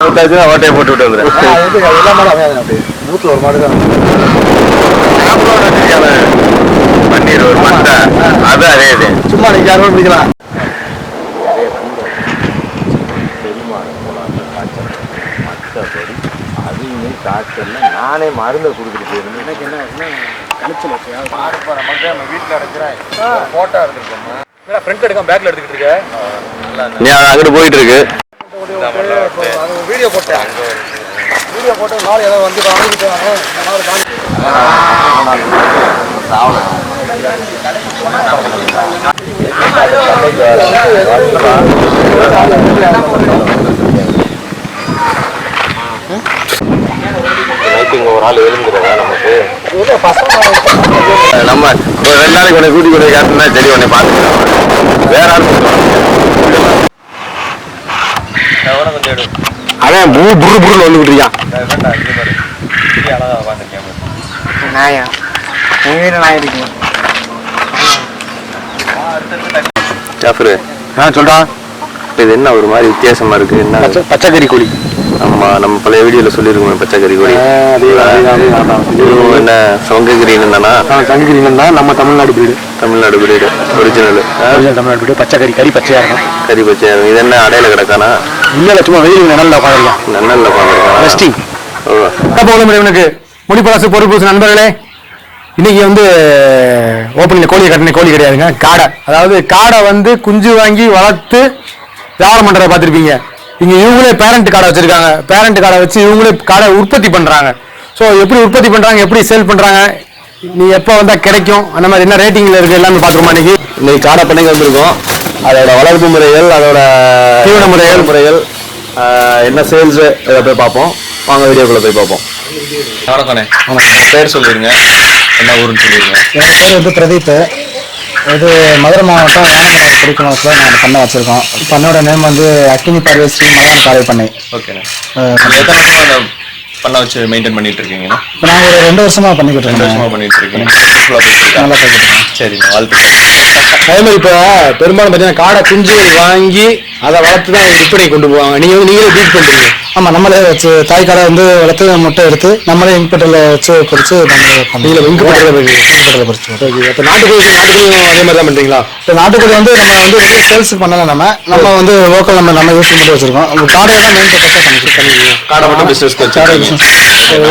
விட்டாச்சுன்னா ஓட்டையை போட்டு விட்டு வந்துடுறேன் எல்லா மாடும் அமையாது அப்படி. நூற்றுல ஒரு மாடு தான். சாப்பிட வச்சிருக்கான பன்னீர் ஒரு மட்டை. அது அதே இது. சும்மா நீங்க யாரும் பிடிக்கலாம் மற்றபடி காய்ச்சல்ல நானே மருந்தை கொடுத்துட்டு போயிருந்தேன் எனக்கு என்ன ஆச்சுன்னா கழிச்சல் மாடு போகிற மட்டும் நம்ம வீட்டில் அடைக்கிறேன் ஃபோட்டோ எடுத்துருக்கோம் ஃப்ரண்ட் எடுக்காம பேக்ல எடுத்துக்கிட்டு இருக்க நீ அங்கிட்டு போயிட்டு இருக்கு. வீடியோ போட்டேன். வீடியோ போட்டு நாள் ஏதோ வந்து வாங்கிட்டு நைட்டு இங்கே ஒரு ஆள் எழுந்துருதா நமக்கு? நம்ம ஒரு ரெண்டு நாளைக்கு உன்னை கூட்டி கொண்டு காட்டுனா சரி உன்னை பார்த்துக்கலாம். வேற ஆள் அவன் பூ புரு புருன்னு வந்துகிட்டு இருக்கான். நாயா? உங்க நாய் இருக்கு ஜாஃபரு. ஆ சொல்றா. இது என்ன ஒரு மாதிரி வித்தியாசமா இருக்கு? என்ன? பச்சை பச்சைக்கறி கோழி. ஆமா நம்ம பழைய வீடியோல சொல்லியிருக்கோம் பச்சைக்கறி அதான் இதுவும் என்ன சொங்ககிரின்னு தானா சங்ககிரி தான் நம்ம Tamil Nadu breed Tamil Nadu breed original Tamil Nadu breed பச்சைக்கறி கறி பச்சையா இருக்கும். கறி பச்சை இது என்ன அடையில கிடக்கானா? இல்ல சும்மா வெயில் நிழல்ல உட்காந்துருக்கான் நன்னல்ல பாருங்க. ரெஸ்டிங் இவனுக்கு முடிப்பரசு பொறுப்பு நண்பர்களே இன்னைக்கு வந்து ஓப்பனில் கோழி கட்டின கோழி கிடையாதுங்க. காடை. அதாவது காடை வந்து குஞ்சு வாங்கி வளர்த்து வியாபாரம் பண்றதை பார்த்துருப்பீங்க. இங்க இவங்களே பேரண்ட் காடை வச்சிருக்காங்க. பேரண்ட் காடை வச்சு இவங்களே காடை உற்பத்தி பண்றாங்க. ஸோ எப்படி உற்பத்தி பண்றாங்க எப்படி சேல் பண்றாங்க நீ எப்போ வந்தா கிடைக்கும்? அந்த மாதிரி என்ன ரேட்டிங்ல இருக்கு? எல்லாமே பார்த்துருமா இன்னைக்கு? இன்னைக்கு காடை பண்ணைக்கு வந்திருக்கோம். அதோட வளர்ப்பு முறைகள் அதோட தீவன முறைகள். முறைகள் என்ன சேல்ஸ் இதை போய் பார்ப்போம். வாங்க வீடியோக்குள்ள போய் பார்ப்போம். வணக்கண்ணே. பேர் சொல்லிருங்க என்ன ஊருன்னு சொல்லிருங்க என் பேர் வந்து பிரதீப். இது மதுரை மாவட்டம் யானமலை குடிக்குளத்தில் நான் பண்ணை வச்சுருக்கோம். பண்ணோட நேம் வந்து அக்கினி பார்வை ஸ்ரீ மகான் காலை பண்ணை. ஓகேண்ணே. எத்தனை பண்ண வச்சு மெயின்டைன் பண்ணிட்டு இருக்கீங்கண்ணா? இப்போ நான் ஒரு ரெண்டு வருஷமா பண்ணிக்கிட்டு ரெண்டு இருக்கேன் வருஷமா பண்ணிட்டு இருக்கீங்க சுற்றுலா போயிட்டு இருக்கா. நல்லா இருக்கேன் சரிண்ணா வாழ்த்துக்கள். அதே மாதிரி இப்போ பெரும்பாலும் பார்த்தீங்கன்னா காடை குஞ்சுகள் வாங்கி அதை வளர்த்து தான் விற்பனை கொண்டு போவாங்க. நீங்க வந்து நீங்களே பீட் பண்றீங்க. ஆமாம் நம்மளே வச்சு தாய் காடை வந்து வளர்த்து முட்டை எடுத்து நம்மளே இன்பெட்டில் வச்சு பொறிச்சு நம்மளே நீங்களே இன்குபேட்டர்ல பண்றீங்க இன்பெட்டில் பொறிச்சு ஓகே அப்போ நாட்டுக்கோழி நாட்டுக்கோழியும் அதே மாதிரி தான் பண்றீங்களா? இப்போ நாட்டுக்கோழி வந்து நம்ம வந்து வெளியே சேல்ஸ் பண்ணல நம்ம. நம்ம வந்து லோக்கல் நம்ம நம்ம யூஸ் மட்டும் வச்சிருக்கோம். உங்க காடையை தான் மெயின் பர்பஸாக பண்ணிக்கிறோம் காடை மட்டும் பிசினஸ்க்கு காடை business.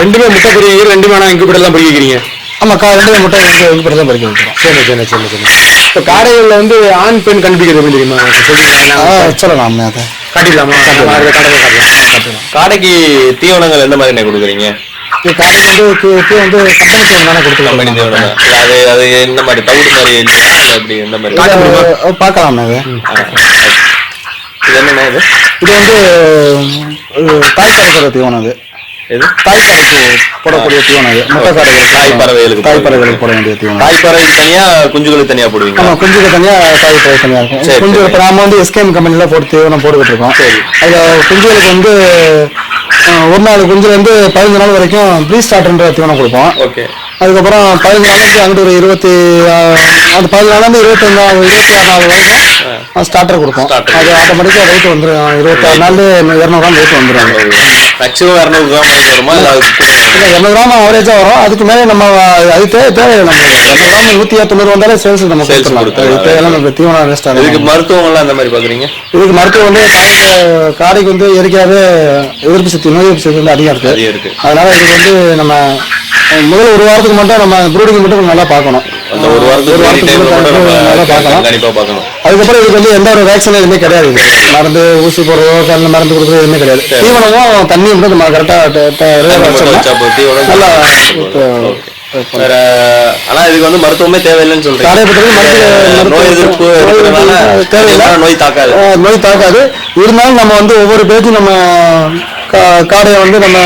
ரெண்டுமே முட்டை பொரியீங்க ரெண்டுமே ஆனால் இன்குபேட்டர் தான் பொறிக்கிறீங்க ஆமாம் கா ரெண்டு முட்டை இன்பெட்டில் தான் பொறிக்க வைக்கிறோம். சரி சரி சரி சரி. இப்போ காடைகளில் வந்து ஆண் பெண் கண்டுபிடிக்கிறது தெரியுமா? சொல்லுங்க ஆ சொல்லலாம் அதை. காட்டிடலாமா? காடைக்கு தீவனங்கள் எந்த மாதிரி கொடுக்குறீங்க? இது காலையில் வந்து கீழே வந்து கம்பெனி தீவனம் தானே கம்பெனி தீவனம்? தான். இல்ல, அது அது எந்த மாதிரி? தவிடு மாதிரி எப்படி எந்த மாதிரி? பார்க்கலாம் இது ஆ, இது என்னண்ணே இது? இது வந்து தாய் பறக்கிற தீவனம் இது எது? தாய் பறக்கு போடக்கூடிய தீவனம் இது. முட்டை காடைகளுக்கு தாய் பறவைகளுக்கு தாய் போடுவீங்க. பறவைகளுக்கு போட வேண்டிய தீவனம். தாய் பறவைக்கு தனியா குஞ்சுகளுக்கு தனியா போடுவீங்க ஆமா குஞ்சுக்கு தனியா தாய் பறவை தனியா இருக்கும். குஞ்சு. இப்போ நாம வந்து எஸ்கேம் கம்பெனில போட்டு தீவனம் போட்டுக்கிட்டு இருக்கோம். சரி. அதுல குஞ்சுகளுக்கு வந்து ஒரு நாள் குஞ்சுல இருந்து பதினஞ்சு நாள் வரைக்கும் ப்ரீ ஸ்டார்ட்ன்ற தீவனம் கொடுப்போம். ஓகே. அதுக்கப்புறம் பதினஞ்சு நாளைக்கு அங்கிட்டு ஒரு இருபத்தி அந்த பதினஞ்சு நாள்லேருந்து இருபத்தஞ்சாவது இருபத்தி ஆறு நாள் வரைக்கும் ஸ்டார்டர் கொடுப்போம். அது ஆட்டோமேட்டிக்காக வெயிட் வந்துடும் இருபத்தாறு நாள் இரநூறு கிராம் வெயிட் வந்துடும் மேக்ஸிமம் இரநூறு கிராம் வருமா? இல்ல எண்பது கிராம் அவரேஜாக வரும். அதுக்கு மேலே நம்ம அது தேவை தேவையில்லை நம்மளுக்கு எண்பது கிராம் நூற்றி தொண்ணூறு வந்தாலே சேல்ஸ் நம்ம கொடுத்துடலாம். கொடுத்துடலாம். அது தேவையில்லை நம்ம தீவனம் வேஸ்ட் இதுக்கு மருத்துவங்கள்லாம் அந்த மாதிரி பாக்குறீங்க? இதுக்கு மருத்துவம் வந்து காடைக்கு வந்து இயற்கையாகவே எதிர்ப்பு சக்தி நோய் எதிர்ப்பு சக்தி வந்து அதிகம் இருக்கு. அதிகம் இருக்கு. அதனால இதுக்கு வந்து நம்ம முதல் ஒரு வாரத்துக்கு மட்டும் நம்ம ப்ரூடிங் மட்டும் நல்லா பார்க்கணும். அந்த ஒரு வாரத்துக்கு நல்லா நம்ம பார்க்கலாம். கண்டிப்பா பார்க்கணும். அதுக்கப்புறம் இதுக்கு வந்து எந்த ஒரு வேக்சின் எதுவுமே கிடையாது இது மருந்து ஊசி போடுறதோ கண்ணு மருந்து கொடுக்குறது எதுவுமே கிடையாது. தீவனமும் தண்ணியும் மட்டும் நம்ம கரெக்டாக நல்லா ஆனா இதுக்கு வந்து மருத்துவமே தேவையில்லைன்னு மருந்து- நோய் தாக்காது. நோய் தாக்காது. இருந்தாலும் நம்ம வந்து ஒவ்வொரு பேஜும் நம்ம காடையை வந்து நம்ம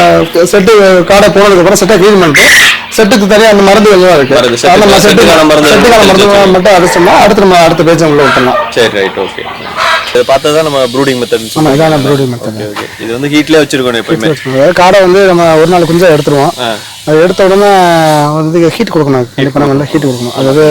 செட்டு காடை போனதுக்கு அப்புறம் செட்டை க்ளீன் பண்ணிட்டு செட்டுக்கு தனியாக அந்த மருந்து எல்லாம் இருக்கு. செட்டுக்கு- செட்டுக்கான மருந்து செட்டுக்கான மருந்து மட்டும் அடிச்சோம்னா அடுத்து நம்ம அடுத்த பேஜ் உள்ள விட்டலாம் சரி ரைட் ஓகே இது பார்த்தா தான் நம்ம ப்ரூடிங் மெத்தட் ஆமா இதான ப்ரூடிங் மெத்தட் ஓகே இது வந்து ஹீட்லயே வச்சிருக்கணும் எப்பயுமே காடை வந்து நம்ம ஒரு நாள் குஞ்சா எடுத்துருவோம். அது எடுத்த உடனே வந்து ஹீட் கொடுக்கணும். கண்டிப்பாக நம்ம ஹீட் கொடுக்கணும். அதாவது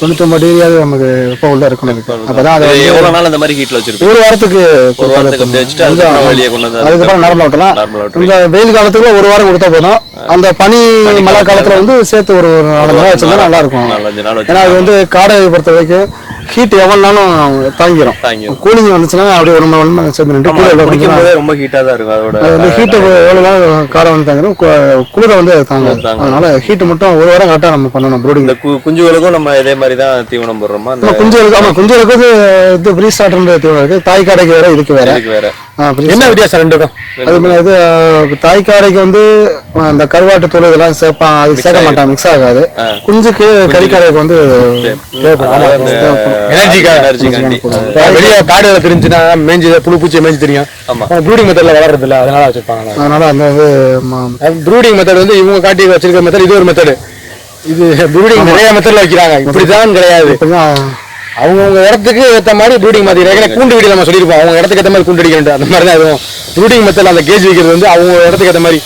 தொண்ணூத்தொம்பது டிகிரியாவது நமக்கு வெப்பம் உள்ள இருக்கணும். அப்பதான் அதை எவ்வளவு நாள் அந்த மாதிரி ஹீட்ல வச்சிருப்பீங்க? ஒரு வாரத்துக்கு ஒரு வாரத்துக்கு வச்சுட்டு அதுக்கப்புறம் நார்மல் ஓட்டுறீங்க இந்த வெயில் காலத்துக்கு ஒரு வாரம் கொடுத்தா போதும். அந்த பனி மழை காலத்துல வந்து சேர்த்து ஒரு நாலு மணி வச்சிருந்தா நல்லா இருக்கும். நாள் ஏன்னா அது வந்து காடையை பொறுத்த வரைக்கும் ஹீட் எவ்வளவு நாளும் தாங்கிரும். தாங்கிரும். கூலிங் வந்துச்சுன்னா அப்படியே ஒரு மணி நேரம் சேர்ந்து நின்று போதே ரொம்ப ஹீட்டா தான் இருக்கும் அதோட அது வந்து ஹீட்டை எவ்வளவு நாள் காடை வந்து தாங்கிரும். கு- குளிரை வந்து தாங்கும். அதனால ஹீட் மட்டும் ஒரு வாரம் கரெக்டாக நம்ம பண்ணணும் ப்ரூடிங் இந்த குஞ்சுகளுக்கும் நம்ம இதே மாதிரி தான் தீவனம் போடுறோமா? அந்த குஞ்சுகளுக்கு ஆமா குஞ்சுகளுக்கு வந்து இது ப்ரீ ஸ்டார்டர் தீவனம் இருக்கு. தாய் காடைக்கு வேற இதுக்கு வேற. வேற. என்ன வித்தியாசம் ரெண்டுக்கும் அது மாதிரி இது தாய் காடைக்கு வந்து அஹ், இந்த கருவாட்டு தூள் இதெல்லாம் சேர்ப்பான் அது சேர்க்க மாட்டான் மிக்ஸ் ஆகாது. குஞ்சுக்கு கறிக்காடைக்கு வந்து தேவைப்படும். அதாவது ஆமா, அந்த தேவைப்படும். எனர்ஜிக்கா எனர்ஜி காண்டி இப்ப வெளியே காடு தெரிஞ்சுன்னா மேய்ஞ்சி புழு பூச்சி மேய்ஞ்சி தெரியும். ஆமா. ப்ரூடிங் மெத்தட்ல வளர்றது இல்ல அதனால வச்சிருப்பாங்க அதனால அந்த ப்ரூடிங் மெத்தட் வந்து இவங்க காட்டி வச்சிருக்க மெத்தட் இது ஒரு மெத்தட் இது ப்ரூடிங் நிறைய மெத்தட்ல வைக்கிறாங்க. இப்படிதான் கிடையாது. அவங்கவுங்க இடத்துக்கு ஏத்த மாதிரி ப்ரூடிங் மாதிரி ஏற்கனவே கூண்டு வீடு நம்ம சொல்லியிருப்போம். அவங்க இடத்துக்கு ஏத்த மாதிரி கூண்டு அடிக்கணும் அந்த மாதிரி தான் இதுவும் ப்ரூடிங் மெத்தட்ல அந்த கேஜ் வைக்கிறது வந்து அவங்க இடத்துக்கு ஏத்த மாதிரி.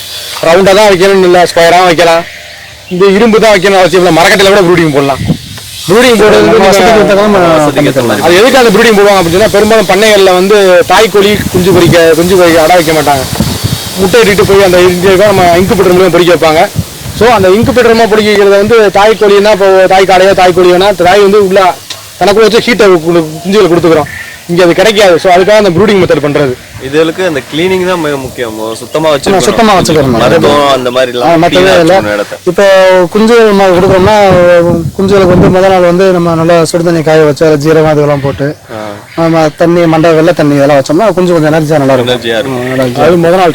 ரவுண்டா தான் வைக்கணும்னு இல்லை ஸ்கொயரா வைக்கலாம். இந்த இரும்பு தான் வைக்கணும் அவசியம் இல்லை. மரக்கட்டையில கூட ப்ரூடிங் போடலாம். ப்ரூடிங். அது எதுக்கு அந்த ப்ரூடிங் போடுவாங்க அப்படின்னு பெரும்பாலும் பண்ணைகள்ல வந்து தாய்க்கோழி குஞ்சு பொரிக்க குஞ்சு பொரிக்க அடை வைக்க மாட்டாங்க. முட்டை போய் அந்த இதுக்கு நம்ம இன்குபேட்டர் மூலியம் பொரிக்க வைப்பாங்க. ஸோ அந்த இன்குபேட்டர் மூலம் பொரிக்க வைக்கிறத வந்து தாய்க்கோழின்னா இப்போ தாய் காடையோ தாய்க்கோழியோனா தாய் வந்து உள்ள தனக்குள்ள வச்சு ஹீட்டை குஞ்சுகளை கொடுத்துக்கிறோம். இங்கே அது கிடைக்காது. ஸோ அதுக்காக அந்த ப்ரூடிங் மெத்தட் பண்றது. இதுகளுக்கு அந்த கிளீனிங் தான் மிக முக்கியம். சுத்தமா வச்சிருக்கணும். சுத்தமா வச்சுக்கணும். மருத்துவம் அந்த மாதிரி இல்ல. இப்போ குஞ்சு நம்ம கொடுக்குறோம்னா குஞ்சுகளுக்கு வந்து முதல் நாள் வந்து நம்ம நல்லா சுடு தண்ணி காய வச்சு அதில் ஜீரகம் அதெல்லாம் போட்டு நம்ம தண்ணி மண்டை வெள்ளை தண்ணி இதெல்லாம் வச்சோம்னா குஞ்சு கொஞ்சம் எனர்ஜியாக நல்லா இருக்கும். அது முதல் நாள்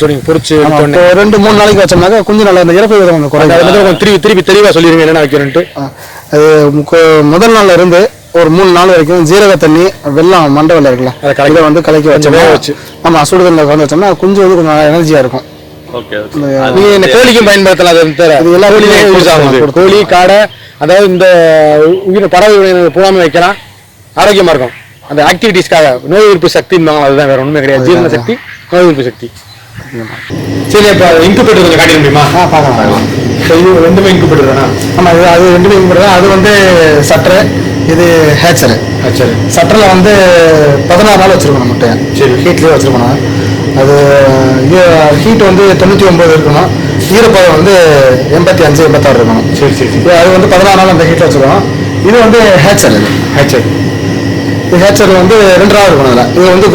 ஆமா, இப்போ ரெண்டு மூணு நாளைக்கு வச்சோம்னாக்க குஞ்சு நல்லா இந்த இறப்பு விதம் குறையும். திருப்பி திருப்பி தெளிவா சொல்லிருங்க என்னென்ன வைக்கிறேன்ட்டு அது முக்க- முதல் நாள்ல இருந்து ஒரு மூணு நாள் வரைக்கும் ஜீரக தண்ணி வெள்ளம் மண்டை வெள்ளம் இருக்குல்ல அதை இதை வந்து கலக்கி வச்சு. ஆமா சுடுதண்ணில் கலந்து வச்சோம்னா குஞ்சு வந்து கொஞ்சம் எனர்ஜியா இருக்கும். கோழிக்கும் பயன்படுத்தலாம் அது எல்லா. கோழி காடை அதாவது இந்த உயிர் பறவை பூராமே வைக்கலாம். ஆரோக்கியமா இருக்கும். அந்த ஆக்டிவிட்டீஸ்க்காக நோய் எதிர்ப்பு சக்தின்னு அதுதான் வேற ஒண்ணுமே கிடையாது. ஜீரண சக்தி நோய் எதிர்ப்பு சக்தி. சரி இப்போ இன்குபேட்டர் கொஞ்சம் காட்டிட முடியுமா? ஆ பார்க்கலாம் இப்போ இது ரெண்டுமே இன்குபேட்டர் தானா? ஆமா இது அது ரெண்டுமே தான். அது வந்து சட்ரு இது ஹேச்சரு ஆ, சரி சட்டரில் வந்து பதினாறு நாள் வச்சிருக்கணும் முட்டையை. சரி. ஹீட்லேயே வச்சிருக்கணும். அது ஹீட் வந்து தொண்ணூற்றி ஒம்பது இருக்கணும். ஈரப்பதம் வந்து எண்பத்தி அஞ்சு எண்பத்தாறு இருக்கணும். சரி சரி அது வந்து பதினாறு நாள் அந்த ஹீட்டில் வச்சிருக்கணும். இது வந்து ஹேச்சர் இது ஆ, சரி இது ஹேச்சர் வந்து ரெண்டு நாள் இருக்கணும் இதில். இது வந்து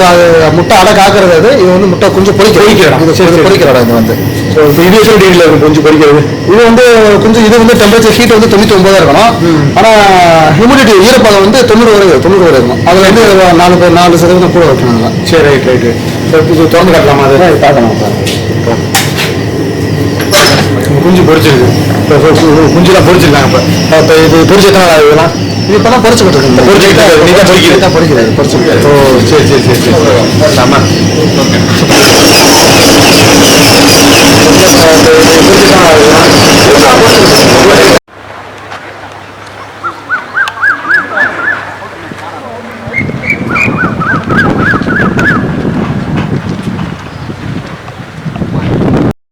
முட்டை அடை காக்கிறது அது இது வந்து முட்டை கொஞ்சம் பொறிக்கிற பொரிக்கிற இடம். இது. பொறிக்கிற இடம் இது வந்து. ஸோ இப்போ இது எத்தனை டிகிரியில் இருக்கும் கொஞ்சம் பொரிக்கிறது இது வந்து கொஞ்சம் இது வந்து டெம்பரேச்சர் ஹீட் வந்து தொண்ணூற்றி ஒன்பதா இருக்கணும். ஆனால் ஹியூமிடிட்டி ஈரப்பதம் வந்து தொண்ணூறு வரை தொண்ணூறு வரை இருக்கும் அதில் வந்து நாலு பேர் நாலு சதவீதம் கூட வைக்கணும் அதில். சரி ரைட் ரைட் இது திறந்து காட்டலாமா அது? பார்க்கலாம் குஞ்சு பொரிச்சிருக்கு. இப்போ குஞ்சுலாம் பொரிச்சிருக்காங்க இப்போ. இப்போ இது பொரிச்சு எத்தனை நாள் இதெல்லாம்? இது இப்போ தான் பொறிச்சுக்கிட்டு இருக்கு பொரிச்சுக்கிட்டு இருக்கு. நீ தான் பொரிக்கிறது. தான் பொறிக்கிறது பொறிச்சுக்கிட்டு ஓ சரி சரி சரி சரி. ஆமா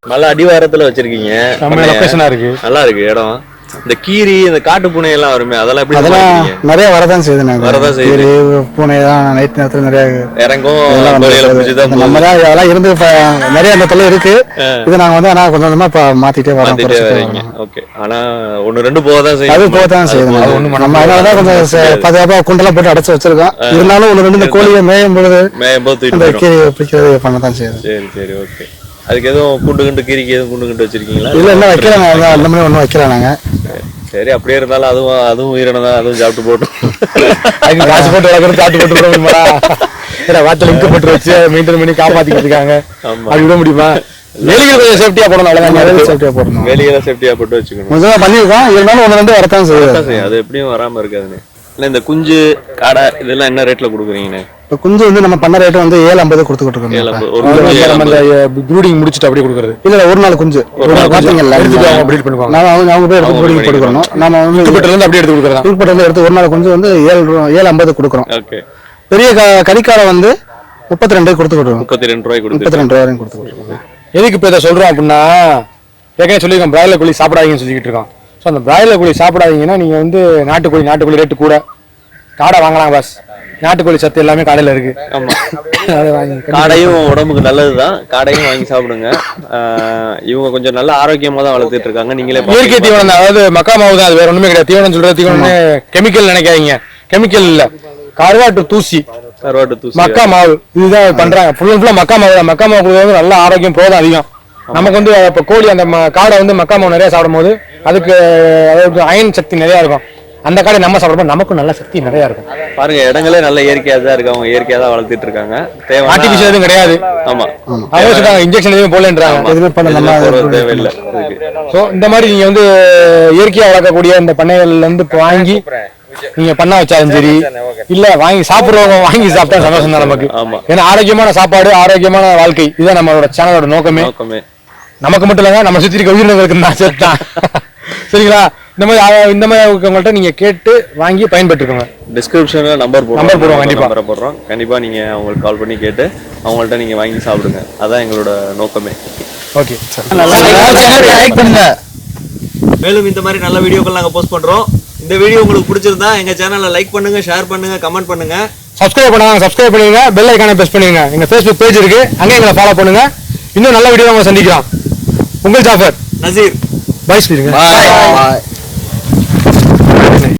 நல்ல அடிவாரத்துல வச்சிருக்கீங்க. நல்லா இருக்கு இடம். இந்த கீரி இந்த காட்டு பூனை எல்லாம் வருமே அதெல்லாம் எப்படி அதெல்லாம்? நிறைய வரதான் செய்யுது நான் வரதான் செய்யுது. பூனை தான் நைட் நேரத்தில் நிறைய இறங்கும் நம்ம. தான் அதெல்லாம் இருந்து நிறைய அந்த தொல்லை இருக்கு இது நாங்க வந்து ஆனா கொஞ்சம் கொஞ்சமா இப்ப மாத்திட்டே வரோம். ஓகே. ஆனா ஒண்ணு ரெண்டு போக தான் அது செய்யும் போக தான் செய்யுது. அது நம்ம அதனாலதான் கொஞ்சம் பாதுகாப்பா குண்டெல்லாம் போட்டு அடைச்சு வச்சிருக்கோம். இருந்தாலும் ஒன்று ரெண்டு இந்த கோழியை மேயும் பொழுது மேயும் போது பிடிக்கிறது பண்ண தான் செய்யுது. சரி சரி ஓகே. அதுக்கு எதுவும் குண்டு குண்டு கீரிக்கு எதுவும் குண்டு குண்டு வச்சிருக்கீங்களா? இல்ல இன்னும் வைக்கல நாங்க அந்த மாதிரி ஒன்றும் நாங்க. சரி அப்படியே இருந்தாலும் அதுவும் அதுவும் உயிரினம் தான். அதுவும் சாப்பிட்டு போட்டோம். அதுக்கு காசு போட்டு வளர்க்குறது காட்டு போட்டு முடியுமா ஏன்னா வாட்டில் லிங்க் போட்டு வச்சு மெயின்டைன் பண்ணி காப்பாத்திக்கிட்டு இருக்காங்க. அப்படி விட முடியுமா? வேலிகள் கொஞ்சம் சேஃப்டியா போடணும் அவ்வளவுதான் சேஃப்டியா போடணும். வேலையெல்லாம் சேஃப்டியா போட்டு வச்சுக்கணும். கொஞ்சம் பண்ணியிருக்கோம். இருந்தாலும் ஒன்று ரெண்டு வரத்தான் செய்யும். அது எப்படியும் வராம இருக்காதுண்ணே இல்ல இந்த குஞ்சு காடை இதெல்லாம் என்ன ரேட்ல கொடுக்குறீங்கண்ணே? இப்போ குஞ்சு வந்து நம்ம பண்ண ரேட்டு வந்து ஏழு ஐம்பது கொடுத்துக்கிட்டு இருக்கோம் நம்ம. ப்ரூடிங் முடிச்சுட்டு அப்படியே கொடுக்குறது. இல்ல ஒரு நாள் குஞ்சு. ஒரு நாள் எடுத்துட்டு அவங்க பண்ணுவாங்க. அவங்க அவங்க போய் எடுத்து அவங்க breeding breed கொடுக்கணும் நாம வந்து இருந்து அப்படியே எடுத்து கொடுக்குறதா? தூக்கப்பட்டு வந்து எடுத்து ஒரு நாள் குஞ்சு வந்து ஏழு ஏழு ஐம்பது கொடுக்குறோம். ஓகே. பெரிய க- கறிக்காலை வந்து முப்பத்தி ரெண்டு கொடுத்துக்கிட்டு இருக்கோம். முப்பத்தி ரெண்டு ரூபாய் கொடுத்து முப்பத்தி ரெண்டு ரூபா வரையும் கொடுத்துக்கிட்டு இருக்கோம். எதுக்கு இப்போ இதை சொல்றோம் அப்படின்னா ஏற்கனவே சொல்லியிருக்கோம் பிராய்லர் கோழி சாப்பிடாதீங்கன்னு சொல்லிக்கிட்டு இருக்கோம். ஸோ அந்த பிராய்லர் கோழி சாப்பிடாதீங்கன்னா நீங்கள் வந்து நாட்டுக்கோழி நாட்டுக்கோழி ரேட்டு கூட. காடை வாங்கலாம் பாஸ் நாட்டுக்கோழி சத்து எல்லாமே கடையில் இருக்கு. ஆமா. அதை வாங்கி காடையும் உடம்புக்கு நல்லதுதான். காடையும் வாங்கி சாப்பிடுங்க. ஆஹ் இவங்க கொஞ்சம் நல்ல ஆரோக்கியமா தான் வளர்த்துட்டு இருக்காங்க. நீங்களே இயற்கை பாத்தீங்கன்னா- தீவனம் தான். அதாவது மக்கா மாவு தான். அது வேற ஒண்ணுமே கிடையாது. தீவனம் சொல்றது தீவனம்னு கெமிக்கல் நினைக்காதீங்க. கெமிக்கல் இல்ல. கருவாட்டு தூசி. கருவாட்டு தூசி. மக்கா மாவு. இதுதான் பண்றாங்க. ஃபுல் அண்ட் ஃபுல்லா மக்கா மாவு தான். மக்கா மாவு கொடுக்கறது நல்ல ஆரோக்கியம் புரோதம் அதிகம். நமக்கு வந்து இப்போ கோழி அந்த ம- காடை வந்து மக்கா மாவு நிறைய சாப்பிடும் போது அதுக்கு அதாவது அயன் சக்தி நிறைய இருக்கும். அந்த காடை நம்ம சாப்பிடும்போது நமக்கும் நல்ல சக்தி நிறைய இருக்கும். பாருங்க இடங்களே நல்ல இயற்கையா தான் இருக்கு. அவங்க இயற்கையா தான் வளர்த்துட்டு இருக்காங்க. தேவை ஆர்டிபிஷியல் எதுவும் கிடையாது. ஆமா. அவங்க சொல்றாங்க இன்ஜெக்ஷன் எதுவும் போடலன்றாங்க. எதுவுமே பண்ண நம்ம தேவையில்லை. ஸோ இந்த மாதிரி நீங்க வந்து இயற்கையா வளர்க்கக்கூடிய இந்த பண்ணைகள்ல இருந்து வாங்கி நீங்க பண்ண வச்சாலும் சரி இல்ல வாங்கி சாப்பிடுறவங்க வாங்கி சாப்பிட்டா சந்தோஷம் தான் நமக்கு. ஆமா. ஏன்னா ஆரோக்கியமான சாப்பாடு ஆரோக்கியமான வாழ்க்கை இதுதான் நம்மளோட சேனலோட நோக்கமே. நோக்கமே. நமக்கு மட்டும் இல்லைங்க நம்ம சுத்தி இருக்க உயிரினங்களுக்கு தான் சேர்த்தான் சரிங்களா? இந்த மாதிரி இந்த மாதிரி இருக்கவங்கள்ட்ட நீங்க கேட்டு வாங்கி பயன்பெற்றுக்கோங்க. டிஸ்கிரிப்ஷன்ல நம்பர் போடுறோம். Number போடுவோம், கண்டிப்பா. நம்பரை போடுறோம். கண்டிப்பா நீங்க அவங்களுக்கு கால் பண்ணி கேட்டு அவங்கள்ட்ட நீங்க வாங்கி சாப்பிடுங்க. அதான் எங்களோட நோக்கமே. ஓகே லைக் பண்ணுங்க. மேலும் இந்த மாதிரி நல்ல வீடியோக்கள் நாங்கள் போஸ்ட் பண்றோம். இந்த வீடியோ உங்களுக்கு பிடிச்சிருந்தா எங்க சேனலை லைக் பண்ணுங்க ஷேர் பண்ணுங்க கமெண்ட் பண்ணுங்க. சப்ஸ்கிரைப் பண்ணாங்க சப்ஸ்கிரைப் பண்ணுங்க பெல் ஐக்கானை பிரஸ் பண்ணுங்க எங்க ஃபேஸ்புக் பேஜ் இருக்கு. அங்கே எங்களை ஃபாலோ பண்ணுங்க. இன்னும் நல்ல வீடியோ நம்ம சந்திக்கலாம் உங்கள் ஜாஃபர். நசீர். பாய் சொல்லிருங்க பாய்